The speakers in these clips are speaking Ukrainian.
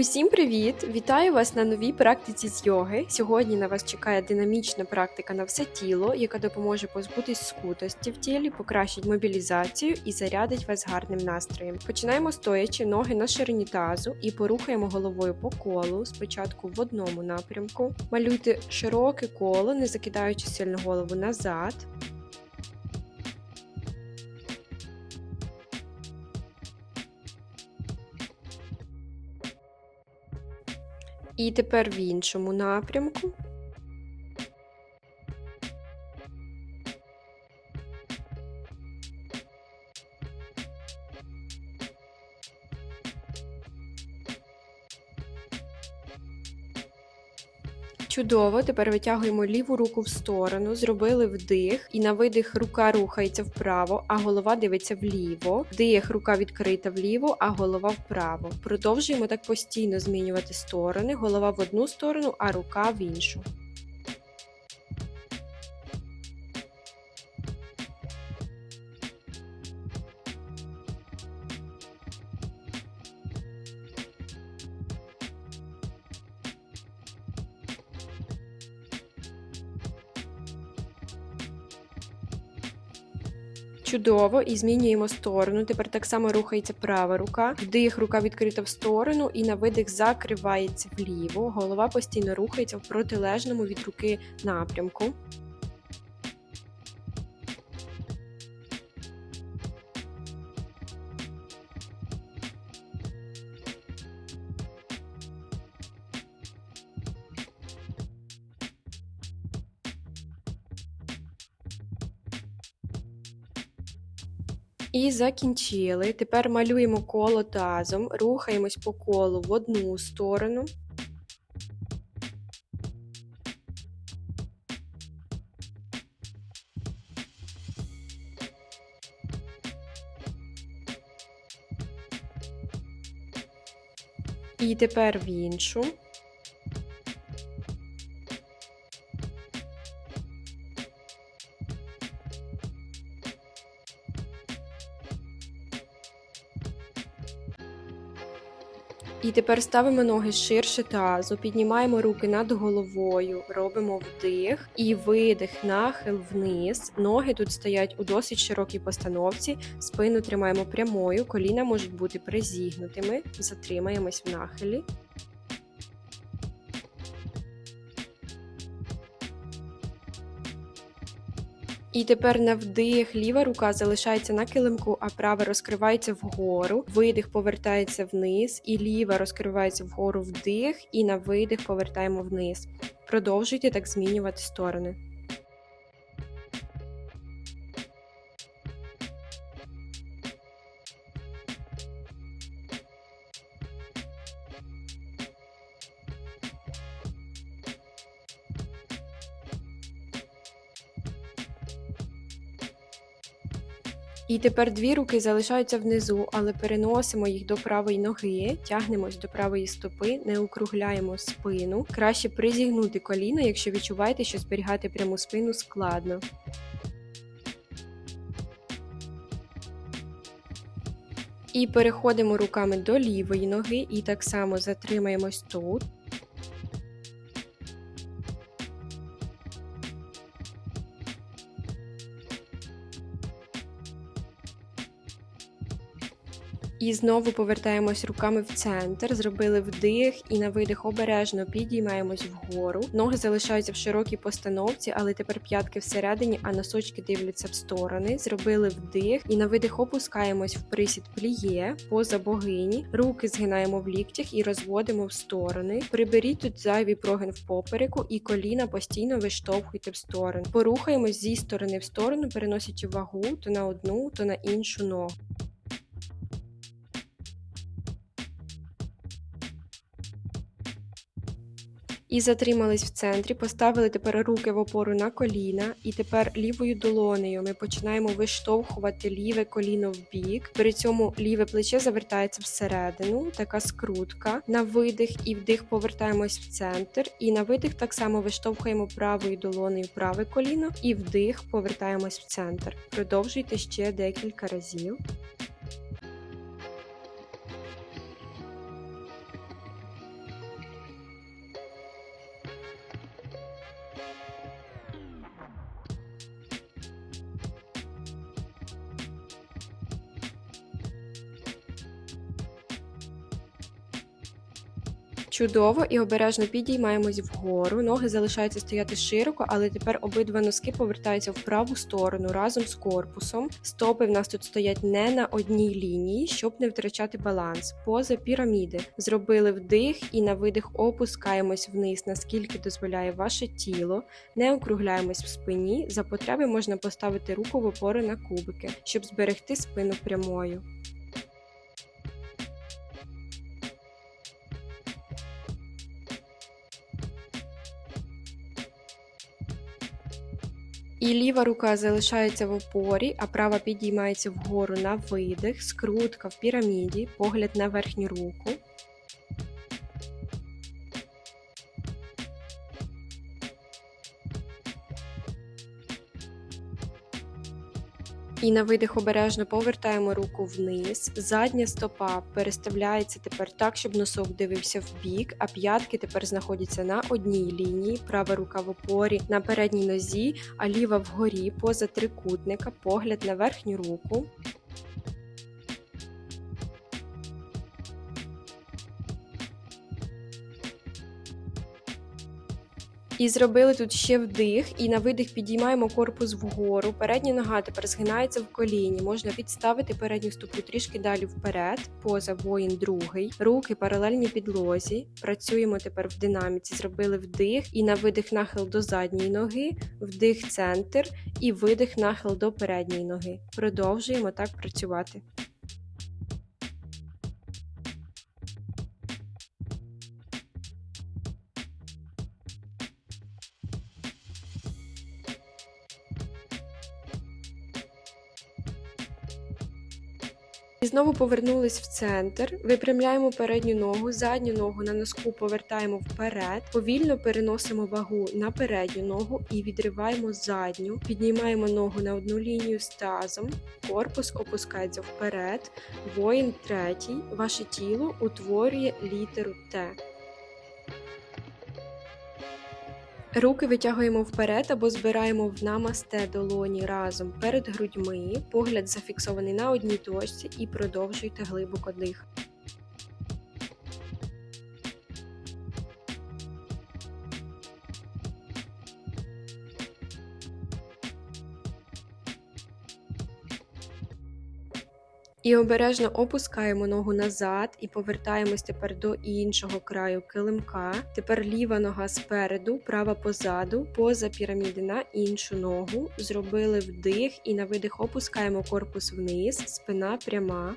Усім привіт! Вітаю вас на новій практиці з йоги. Сьогодні на вас чекає динамічна практика на все тіло, яка допоможе позбутись скутості в тілі, покращить мобілізацію і зарядить вас гарним настроєм. Починаємо стоячи ноги на ширині тазу і порухаємо головою по колу. Спочатку в одному напрямку. Малюйте широке коло, не закидаючи сильно голову назад. І тепер в іншому напрямку. Чудово, тепер витягуємо ліву руку в сторону, зробили вдих, і на видих рука рухається вправо, а голова дивиться вліво. Вдих, рука відкрита вліво, а голова вправо. Продовжуємо так постійно змінювати сторони, голова в одну сторону, а рука в іншу. Чудово, і змінюємо сторону. Тепер так само рухається права рука. Вдих, рука відкрита в сторону, і на видих закривається вліво. Голова постійно рухається в протилежному від руки напрямку. І закінчили. Тепер малюємо коло тазом, рухаємось по колу в одну сторону. І тепер в іншу. І тепер ставимо ноги ширше тазу, піднімаємо руки над головою, робимо вдих і видих, нахил вниз. Ноги тут стоять у досить широкій постановці, спину тримаємо прямою, коліна можуть бути призігнутими, затримаємось в нахилі. І тепер на вдих ліва рука залишається на килимку, а права розкривається вгору. Видих повертається вниз, і ліва розкривається вгору вдих, і на видих повертаємо вниз. Продовжуйте так змінювати сторони. І тепер дві руки залишаються внизу, але переносимо їх до правої ноги, тягнемось до правої стопи, не округляємо спину. Краще призігнути коліно, якщо відчуваєте, що зберігати пряму спину складно. І переходимо руками до лівої ноги і так само затримаємось тут. І знову повертаємось руками в центр, зробили вдих і на видих обережно підіймаємось вгору. Ноги залишаються в широкій постановці, але тепер п'ятки всередині, а носочки дивляться в сторони. Зробили вдих і на видих опускаємось в присід пліє поза богині. Руки згинаємо в ліктях і розводимо в сторони. Приберіть тут зайвий прогин в попереку і коліна постійно виштовхуйте в сторону. Порухаємось зі сторони в сторону, переносячи вагу то на одну, то на іншу ногу. І затримались в центрі, поставили тепер руки в опору на коліна, і тепер лівою долонею ми починаємо виштовхувати ліве коліно в бік. При цьому ліве плече завертається всередину, така скрутка. На видих і вдих повертаємось в центр. І на видих так само виштовхуємо правою долонею праве коліно, і вдих повертаємось в центр. Продовжуйте ще декілька разів. Чудово і обережно підіймаємось вгору. Ноги залишаються стояти широко, але тепер обидва носки повертаються в праву сторону разом з корпусом. Стопи в нас тут стоять не на одній лінії, щоб не втрачати баланс. Поза піраміди. Зробили вдих і на видих опускаємось вниз, наскільки дозволяє ваше тіло. Не округляємось в спині. За потреби можна поставити руку в опору на кубики, щоб зберегти спину прямою. І ліва рука залишається в опорі, а права підіймається вгору на видих, скрутка в піраміді, погляд на верхню руку. І на видих обережно повертаємо руку вниз. Задня стопа переставляється тепер так, щоб носок дивився в бік, а п'ятки тепер знаходяться на одній лінії, права рука в опорі на передній нозі, а ліва вгорі поза трикутника, погляд на верхню руку. І зробили тут ще вдих, і на видих підіймаємо корпус вгору. Передня нога тепер згинається в коліні. Можна підставити передню стопу трішки далі вперед, поза воїн другий. Руки паралельні підлозі. Працюємо тепер в динаміці. Зробили вдих, і на видих нахил до задньої ноги, вдих центр і видих нахил до передньої ноги. Продовжуємо так працювати. І знову повернулись в центр, випрямляємо передню ногу, задню ногу на носку повертаємо вперед, повільно переносимо вагу на передню ногу і відриваємо задню, піднімаємо ногу на одну лінію з тазом, корпус опускається вперед, воїн третій, ваше тіло утворює літеру Т. Руки витягуємо вперед або збираємо в намасте долоні разом перед грудьми, погляд зафіксований на одній точці і продовжуйте глибоко дихати. І обережно опускаємо ногу назад і повертаємось тепер до іншого краю килимка. Тепер ліва нога спереду, права позаду, поза піраміди на іншу ногу. Зробили вдих і на видих опускаємо корпус вниз, спина пряма.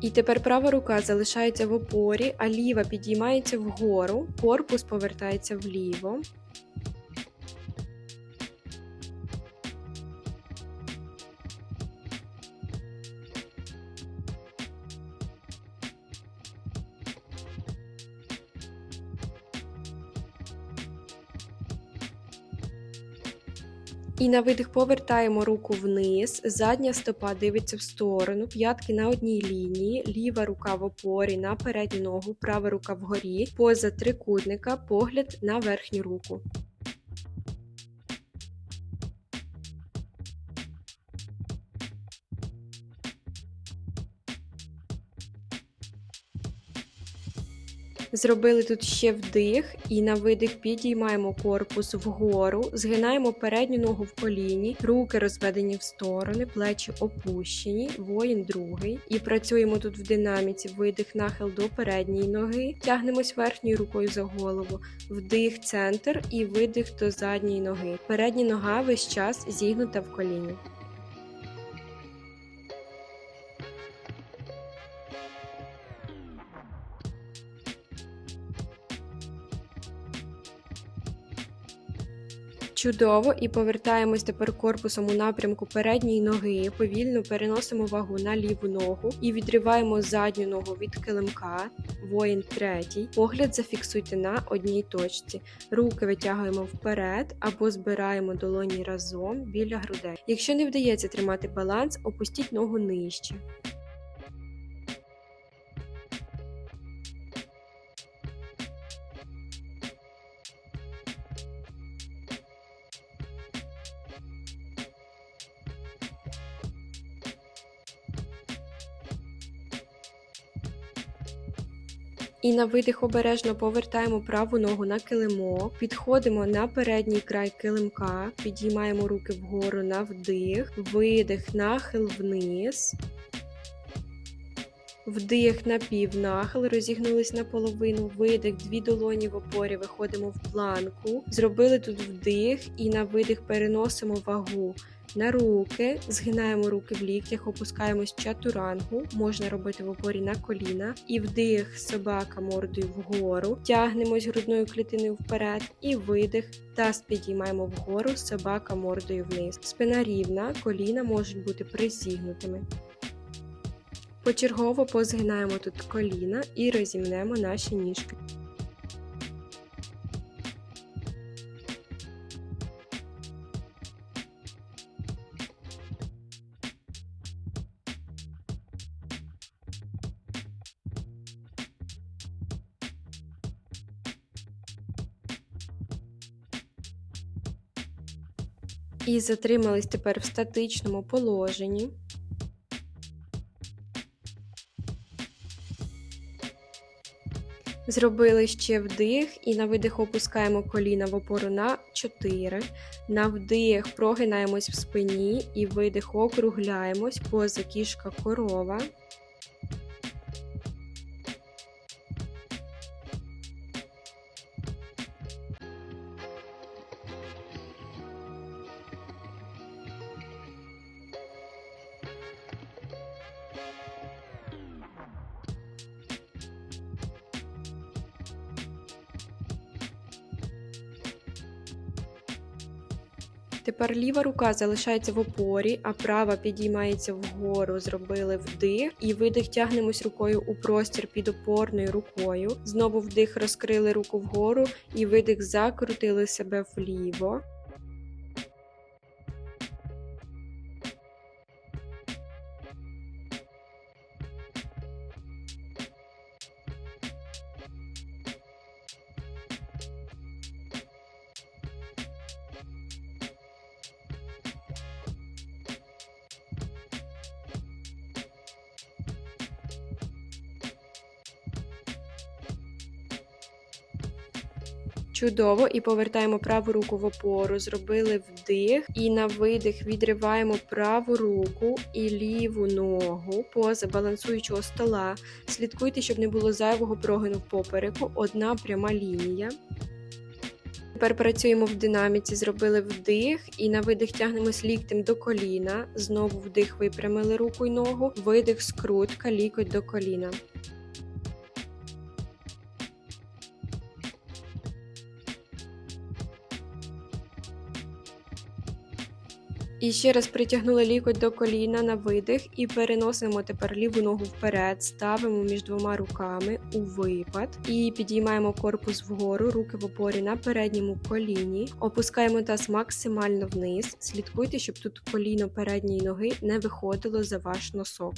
І тепер права рука залишається в опорі, а ліва підіймається вгору, корпус повертається вліво. І на видих повертаємо руку вниз, задня стопа дивиться в сторону, п'ятки на одній лінії, ліва рука в опорі на передню ногу, права рука вгорі, поза трикутника, погляд на верхню руку. Зробили тут ще вдих і на видих підіймаємо корпус вгору, згинаємо передню ногу в коліні, руки розведені в сторони, плечі опущені, воїн другий. І працюємо тут в динаміці, видих, нахил до передньої ноги, тягнемось верхньою рукою за голову, вдих, центр і видих до задньої ноги. Передня нога весь час зігнута в коліні. Чудово, і повертаємось тепер корпусом у напрямку передньої ноги. Повільно переносимо вагу на ліву ногу і відриваємо задню ногу від килимка. Воїн третій. Погляд зафіксуйте на одній точці. Руки витягуємо вперед або збираємо долоні разом біля грудей. Якщо не вдається тримати баланс, опустіть ногу нижче. І на видих обережно повертаємо праву ногу на килимок, підходимо на передній край килимка, підіймаємо руки вгору на вдих, видих, нахил вниз. Вдих на півнахил, розігнулись наполовину, видих, дві долоні в опорі, виходимо в планку. Зробили тут вдих і на видих переносимо вагу на руки, згинаємо руки в ліктях, опускаємось в чатурангу, можна робити в опорі на коліна. І вдих, собака мордою вгору, тягнемось грудною клітиною вперед, і видих, таз підіймаємо вгору, собака мордою вниз. Спина рівна, коліна можуть бути призігнутими. Почергово позгинаємо тут коліна і розімнемо наші ніжки. І затримались тепер в статичному положенні. Зробили ще вдих і на видих опускаємо коліна в опору на 4. На вдих прогинаємось в спині і видих округляємось поза кішка корова. Тепер ліва рука залишається в опорі, а права підіймається вгору. Зробили вдих і видих тягнемось рукою у простір під опорною рукою. Знову вдих розкрили руку вгору і видих закрутили себе вліво. Чудово, і повертаємо праву руку в опору, зробили вдих, і на видих відриваємо праву руку і ліву ногу поза балансуючого стола. Слідкуйте, щоб не було зайвого прогину в попереку, одна пряма лінія. Тепер працюємо в динаміці, зробили вдих. І на видих тягнемось ліктем до коліна. Знову вдих, випрямили руку й ногу, видих, скрутка, лікоть до коліна. І ще раз притягнули лікоть до коліна на видих і переносимо тепер ліву ногу вперед, ставимо між двома руками у випад і підіймаємо корпус вгору, руки в опорі на передньому коліні, опускаємо таз максимально вниз. Слідкуйте, щоб тут коліно передньої ноги не виходило за ваш носок.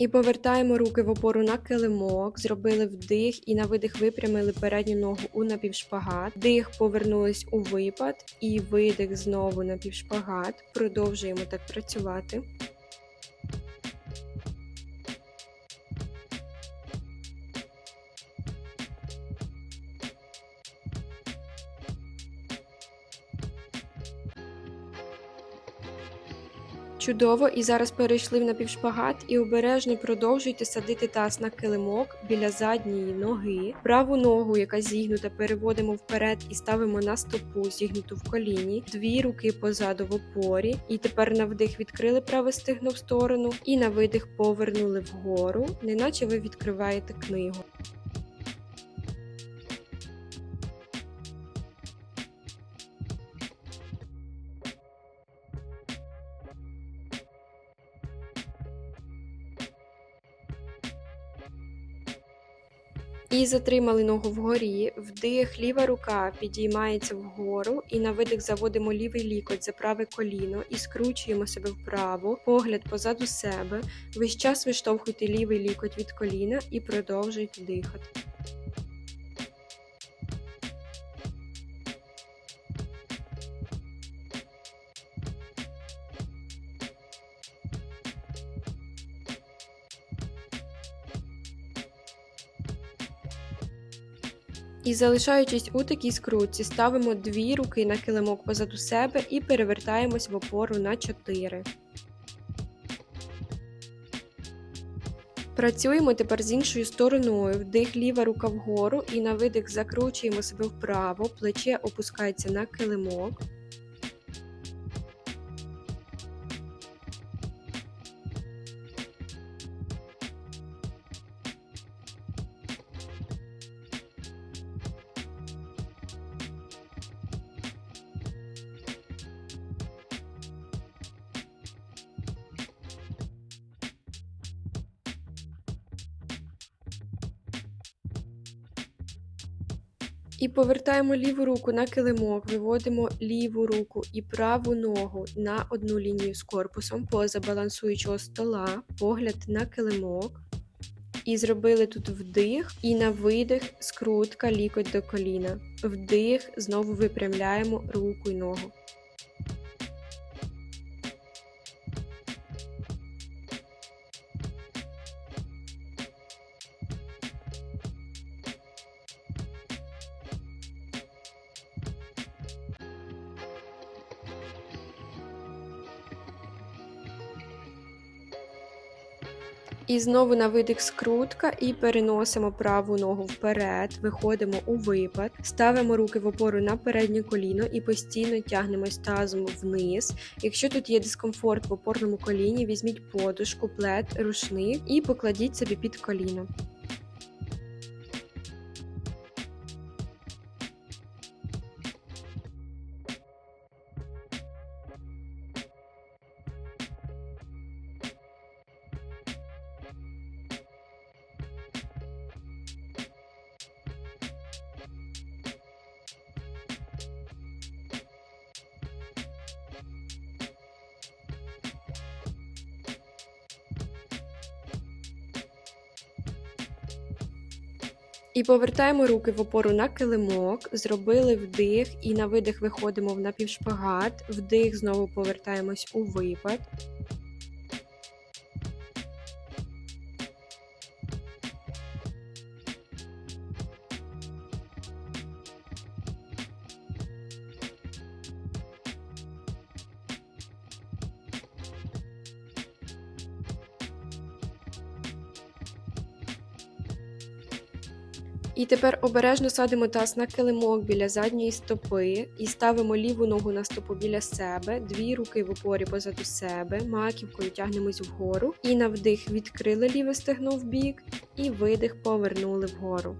І повертаємо руки в опору на килимок, зробили вдих і на видих випрямили передню ногу у напівшпагат. Дих повернулись у випад і видих знову напівшпагат. Продовжуємо так працювати. Чудово, і зараз перейшли в напівшпагат і обережно продовжуйте садити таз на килимок біля задньої ноги. Праву ногу, яка зігнута, переводимо вперед і ставимо на стопу, зігнуту в коліні, дві руки позаду в опорі. І тепер на вдих відкрили праве стегно в сторону, і на видих повернули вгору, неначе ви відкриваєте книгу. І затримали ногу вгорі, вдих, ліва рука підіймається вгору, і на видих заводимо лівий лікоть за праве коліно і скручуємо себе вправо, погляд позаду себе. Весь час виштовхуйте лівий лікоть від коліна і продовжуйте дихати. І залишаючись у такій скрутці, ставимо дві руки на килимок позаду себе і перевертаємось в опору на 4. Працюємо тепер з іншою стороною. Вдих ліва рука вгору і на видих закручуємо себе вправо, плече опускається на килимок. І повертаємо ліву руку на килимок, виводимо ліву руку і праву ногу на одну лінію з корпусом поза балансуючого стола, погляд на килимок. І зробили тут вдих, і на видих скрутка лікоть до коліна. Вдих, знову випрямляємо руку й ногу. І знову на видих скрутка і переносимо праву ногу вперед, виходимо у випад, ставимо руки в опору на переднє коліно і постійно тягнемось тазом вниз. Якщо тут є дискомфорт в опорному коліні, візьміть подушку, плед, рушник і покладіть собі під коліно. І повертаємо руки в опору на килимок, зробили вдих і на видих виходимо в напівшпагат, вдих, знову повертаємось у випад. І тепер обережно садимо таз на килимок біля задньої стопи і ставимо ліву ногу на стопу біля себе, дві руки в опорі позаду себе, маківкою тягнемось вгору. І на вдих відкрили ліве стегно в бік, і видих повернули вгору.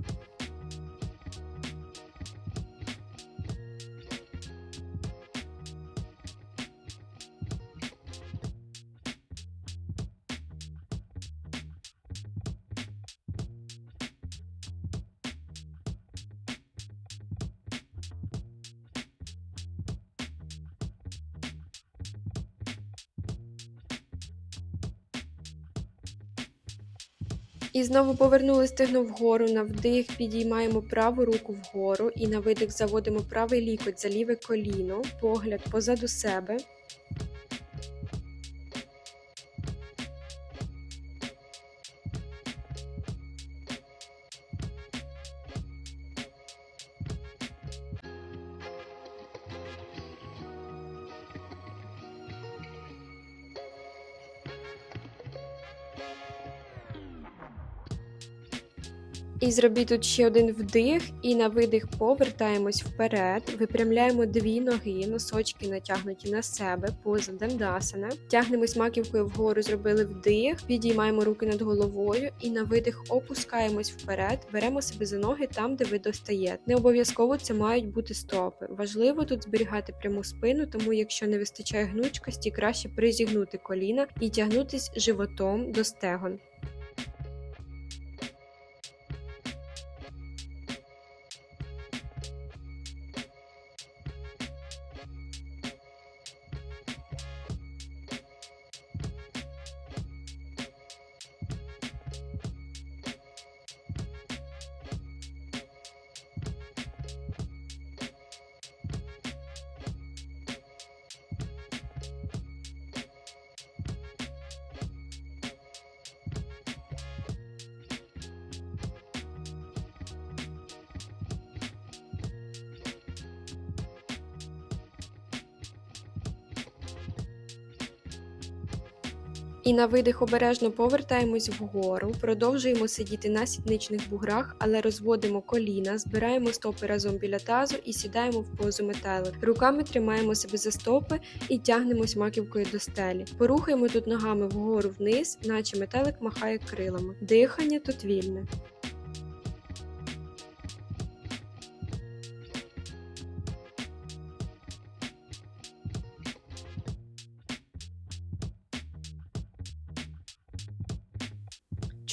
І знову повернули стегно вгору. На вдих підіймаємо праву руку вгору і на видих заводимо правий лікоть за ліве коліно, погляд позаду себе. І зробіть тут ще один вдих, і на видих повертаємось вперед, випрямляємо дві ноги, носочки натягнуті на себе, поза дандасана. Тягнемось маківкою вгору, зробили вдих, підіймаємо руки над головою і на видих опускаємось вперед, беремо себе за ноги там, де ви достаєте. Не обов'язково це мають бути стопи. Важливо тут зберігати пряму спину, тому якщо не вистачає гнучкості, краще призігнути коліна і тягнутись животом до стегон. І на видих обережно повертаємось вгору, продовжуємо сидіти на сідничних буграх, але розводимо коліна, збираємо стопи разом біля тазу і сідаємо в позу метелик. Руками тримаємо себе за стопи і тягнемось маківкою до стелі. Порухаємо тут ногами вгору вниз, наче метелик махає крилами. Дихання тут вільне.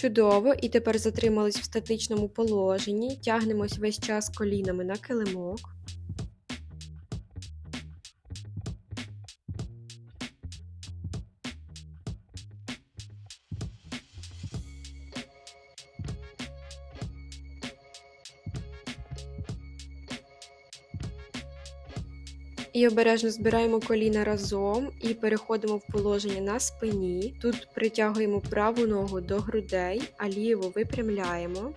Чудово, і тепер затримались в статичному положенні, тягнемось весь час колінами на килимок. І обережно збираємо коліна разом і переходимо в положення на спині. Тут притягуємо праву ногу до грудей, а ліву випрямляємо.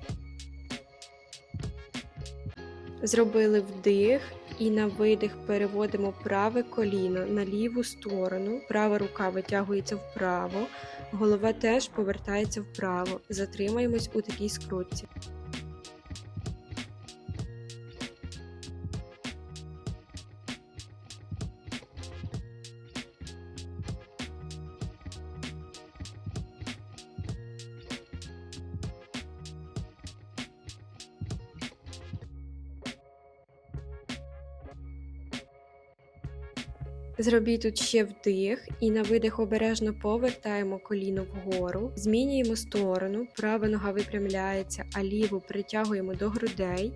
Зробили вдих і на видих переводимо праве коліно на ліву сторону. Права рука витягується вправо, голова теж повертається вправо. Затримаємось у такій скрутці. Зробіть тут ще вдих і на видих обережно повертаємо коліно вгору, змінюємо сторону, права нога випрямляється, а ліву притягуємо до грудей.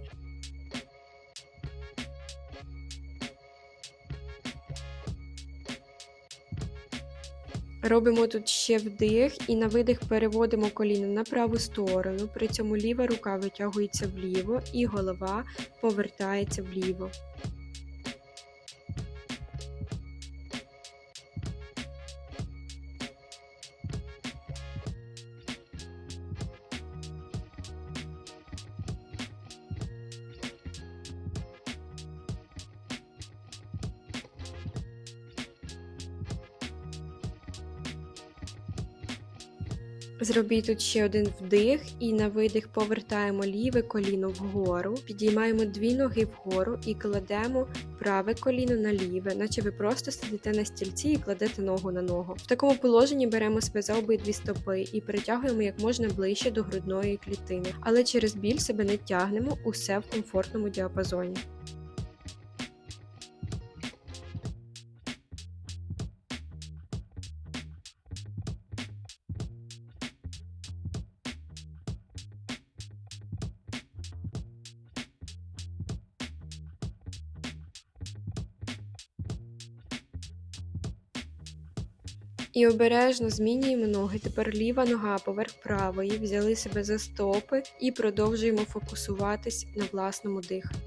Робимо тут ще вдих і на видих переводимо коліно на праву сторону, при цьому ліва рука витягується вліво і голова повертається вліво. Зробіть тут ще один вдих і на видих повертаємо ліве коліно вгору, підіймаємо дві ноги вгору і кладемо праве коліно на ліве, наче ви просто сидите на стільці і кладете ногу на ногу. В такому положенні беремо себе за обидві стопи і притягуємо як можна ближче до грудної клітини, але через біль себе не тягнемо усе в комфортному діапазоні. Обережно змінюємо ноги. Тепер ліва нога поверх правої, взяли себе за стопи і продовжуємо фокусуватись на власному диханні.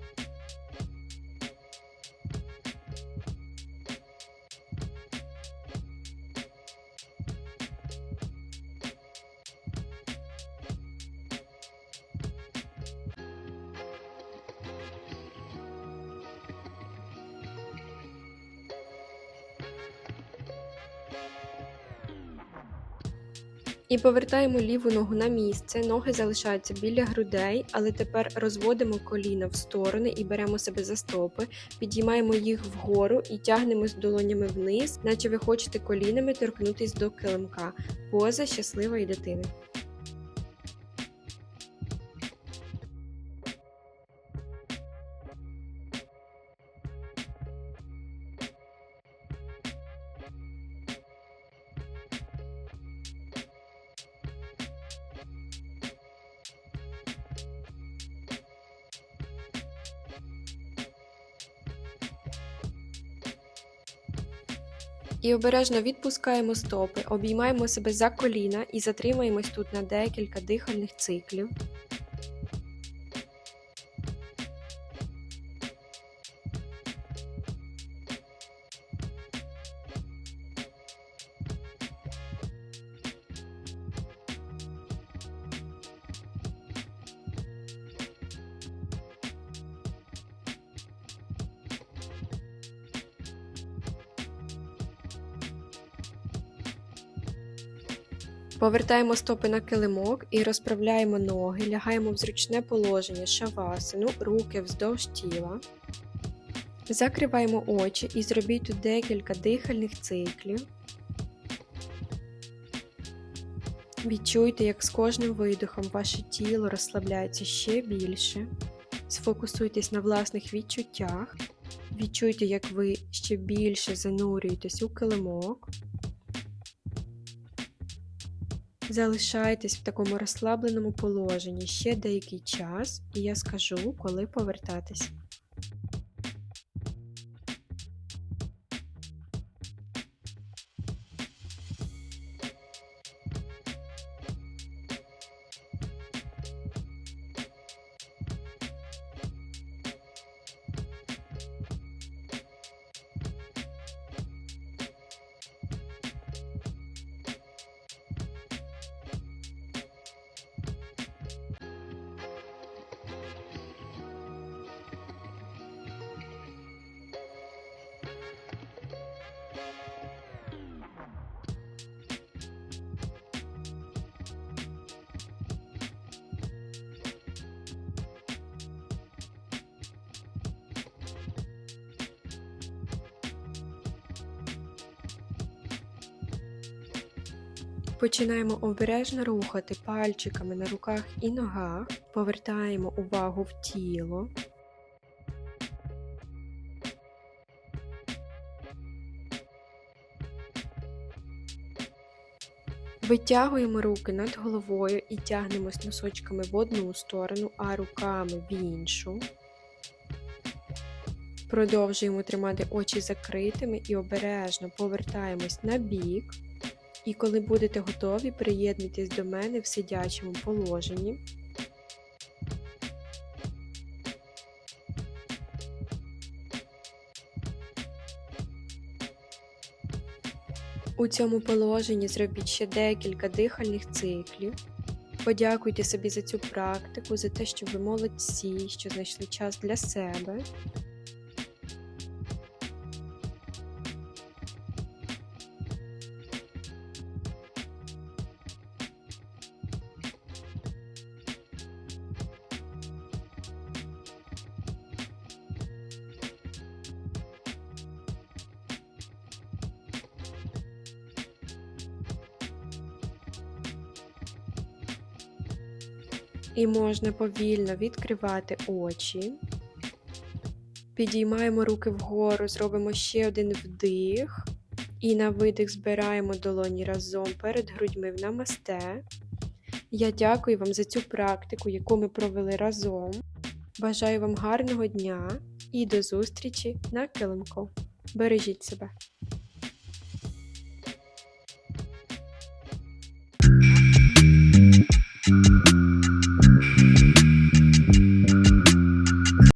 І повертаємо ліву ногу на місце, ноги залишаються біля грудей, але тепер розводимо коліна в сторони і беремо себе за стопи, підіймаємо їх вгору і тягнемо з долонями вниз, наче ви хочете колінами торкнутись до килимка. Поза щасливої дитини. І обережно відпускаємо стопи, обіймаємо себе за коліна і затримаємось тут на декілька дихальних циклів. Повертаємо стопи на килимок і розправляємо ноги, лягаємо в зручне положення шавасину, руки вздовж тіла. Закриваємо очі і зробіть тут декілька дихальних циклів. Відчуйте, як з кожним видихом ваше тіло розслабляється ще більше. Сфокусуйтесь на власних відчуттях. Відчуйте, як ви ще більше занурюєтесь у килимок. Залишайтесь в такому розслабленому положенні ще деякий час, і я скажу, коли повертатись. Починаємо обережно рухати пальчиками на руках і ногах, повертаємо увагу в тіло. Витягуємо руки над головою і тягнемось носочками в одну сторону, а руками в іншу. Продовжуємо тримати очі закритими і обережно повертаємось на бік. І коли будете готові, приєднуйтесь до мене в сидячому положенні. У цьому положенні зробіть ще декілька дихальних циклів. Подякуйте собі за цю практику, за те, що ви молодці, що знайшли час для себе. І можна повільно відкривати очі. Підіймаємо руки вгору, зробимо ще один вдих. І на видих збираємо долоні разом перед грудьми в намасте. Я дякую вам за цю практику, яку ми провели разом. Бажаю вам гарного дня і до зустрічі на килимку. Бережіть себе!